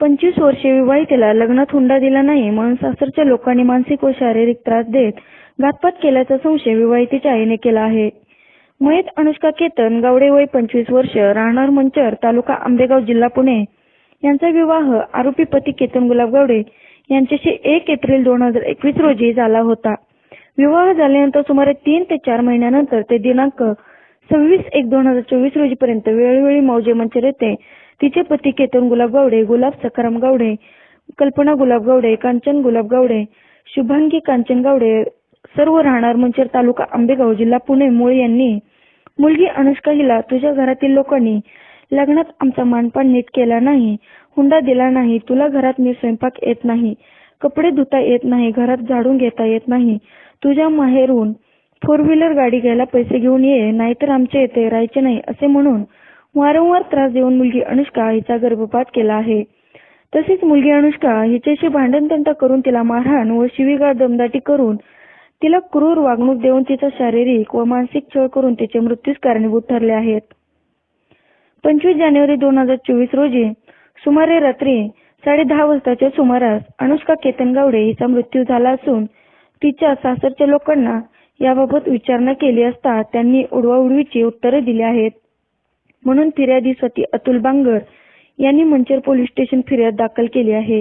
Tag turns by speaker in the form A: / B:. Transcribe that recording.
A: पंचवीस वर्षे विवाहितेला लग्नात हुंडा दिला नाही म्हणून सासरच्या लोकांनी मानसिक व शारीरिक त्रास देत घातपात केल्याचा संशय विवाहितेच्या आईने केला आहे. मयत अनुष्का केतन गावडे वय पंचवीस वर्ष राहणार मंचर तालुका आंबेगाव जिल्हा पुणे. यांचा विवाह आरोपी पती केतन गुलाब गावडे यांच्याशी एक एप्रिल दोन हजार एकवीस रोजी झाला होता. विवाह झाल्यानंतर सुमारे तीन ते चार महिन्यानंतर ते दिनांक सव्वीस एक दोन हजार चोवीस रोजी पर्यंत वेळोवेळी मौजे मंचर येथे तिचे पती केतन गुलाब गावडे गुलाब सखाराम गावडे कल्पना गुलाब गावडे कांचन गुलाब गावडे शुभांगी कांचन गावडे सर्व राहणार मंचर तालुका आंबेगाव जिल्हा पुणे मुळे यांनी मुलगी अनुष्का हिला तुझ्या घरातील लोकांनी लग्नात आमचा मानपान नीट केला नाही हुंडा दिला नाही तुला घरात नीट स्वयंपाक येत नाही कपडे धुता येत नाही घरात झाडून घेता येत नाही तुझ्या माहेरून फोर व्हीलर गाडी घ्यायला पैसे घेऊन ये नाहीतर आमच्या येथे राहायचे नाही असे म्हणून वारंवार त्रास देऊन मुलगी अनुष्का हिचा गर्भपात केला आहे. तसेच मुलगी अनुष्का हिच्याशी भांडणतंटा करून तिला मारहाण व शिवीगाळ दमदाटी करून तिला क्रूर वागणूक देऊन तिचा शारीरिक व मानसिक छळ करून तिचे मृत्यूस कारणीभूत ठरले आहेत. पंचवीस जानेवारी दोन हजार चोवीस रोजी सुमारे रात्री साडे दहा वाजताच्या सुमारास अनुष्का केतन गावडे हिचा मृत्यू झाला असून तिच्या सासरच्या लोकांना याबाबत विचारणा केली असता त्यांनी उडवाउडवीची उत्तरे दिली आहेत. म्हणून फिर्यादी स्वती अतुल बांगर यांनी मंचर पोलीस स्टेशन फिर्याद दाखल केली आहे.